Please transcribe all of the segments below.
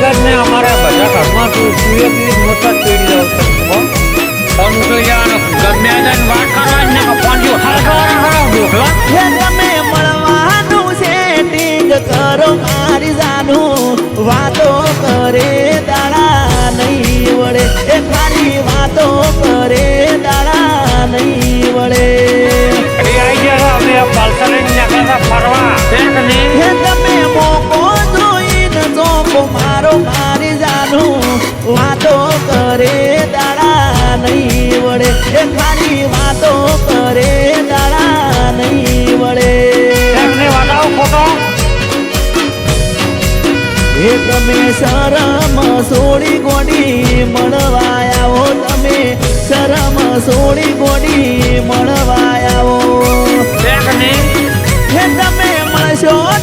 કર અમારા બધા ઘરમાં પી મોટા મળવાનું સેટિંગ કરો મારી જાનું. વાતો કરે તમે મોકો જોઈને ચોકો મારો મારી જાનું. વાતો કરે દાડા નહીં વળે. એ ખાલી વાતો કરે દાડા નહીં વળે. શેખ ને બતાવો ફોટો એ તમે શરમ સોડી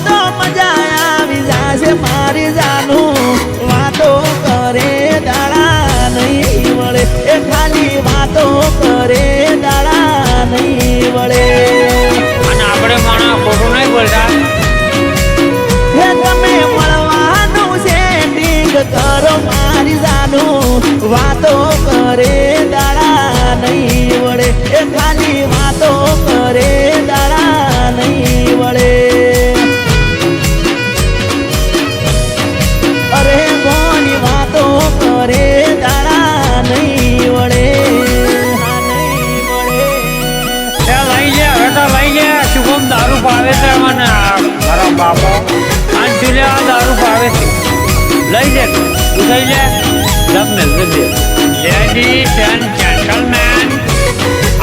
તો મજા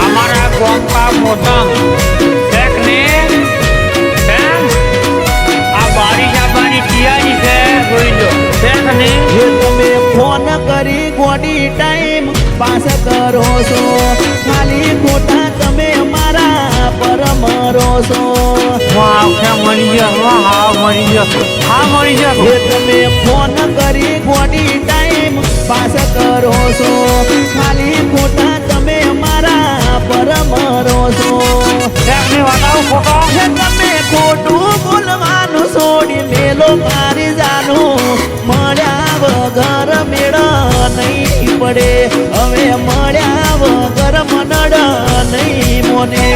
અમારા ગામ કા મોતમ ટેકને બેન આ જાબાની તિયારી છે જોઈ લો ટેકને જે તમે ફોન કરી ગોડી ટાઈમ પાસ કરો છો ખાલી ખોટા તમે અમારા પર મરો છો વાહ વાહ હા જશે. હા મળી જશે. તમે ફોન કરી ગોડી ટાઈમ પાસ કરો છો. ખાલી ખોટા તમે મારા પર મરો છો. ટેકને બતાવો ખોટા? તમે ખોટું બોલવાનું છોડી મેલો મારી જાનું. મળ્યા વગર મેળ નહીં પડે. હવે મળ્યા વગર મનડ નહીં મોને.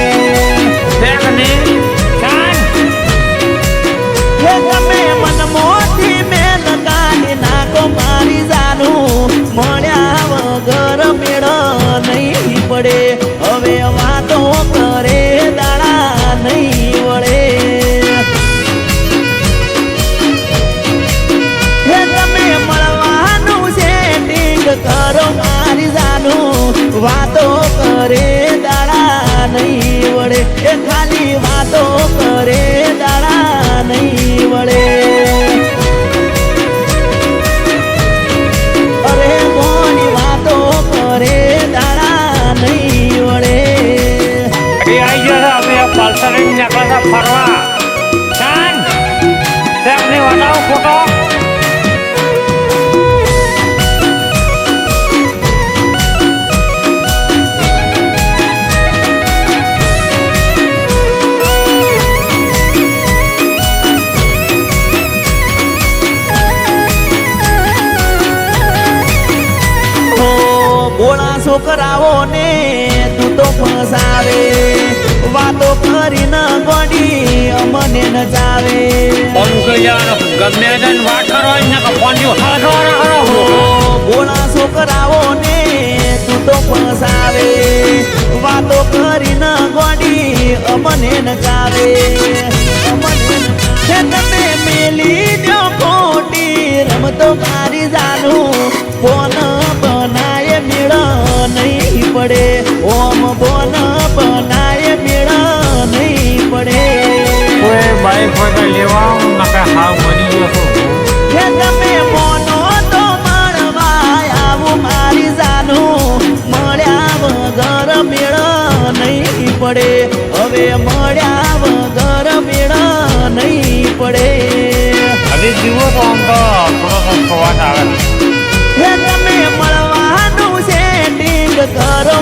કરે દાડા નહીં વળે. એ ખાલી વાતો કરે દાડા નહીં વળે. અરે વાતો કરે દાડા નહીં વળે. ફરવા. ફોટો બોળા છોકરાઓને તું તો ફસાવે. વાતો કરીને ગોડી અમને ન જાવે. કરી ગમે વાત કરવાની ને ફોન જો હાલ કરવાના ખરો ઓ બોળા છોકરાઓ ને તું તો ફસાવે. વાતો કરીને ગોડી અમને અમને ન- જાવે. તમે મેલી દો ખોટી રમતો મારી જાનું. ફોન ઓમ બોન બનાય મેળ નહીં પડે. કોઈ બાઈક હોય લેવા આવું નકા હાવ મરી ગયો કે તમે મોનો તો મારવા આવું મારી જાનું. મળ્યા વગર મેળા નહીં પડે. હવે મળ્યા વગર મેળા નહીં પડે. હવે જીવો તો આમ તો થોડો થોડો આવે. તમે મળવાનું સેટિંગ કરો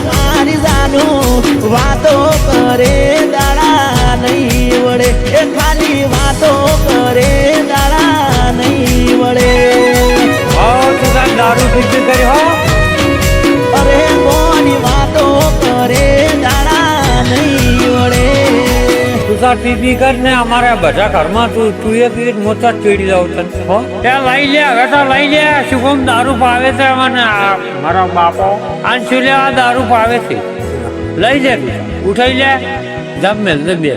વાતો કરે દાડા નહીં વળે. એ ખાલી વાતો કરે દાડા નહીં વળે. દારૂ પીધું કરી હો અરે વાતો કરે દાડા નહીં વળે. તું તાર પીપી કર બધા ઘરમાં તું તું એક એક મોટા ચીડી જાવ તને હો. ત્યાં લઈ તો લઈ લે. શું દારૂ પાવે છે મને? મારા બાપો. આન શું દારૂ પાવે છે? લઈ લે ઉઠાઈ લે જમ બે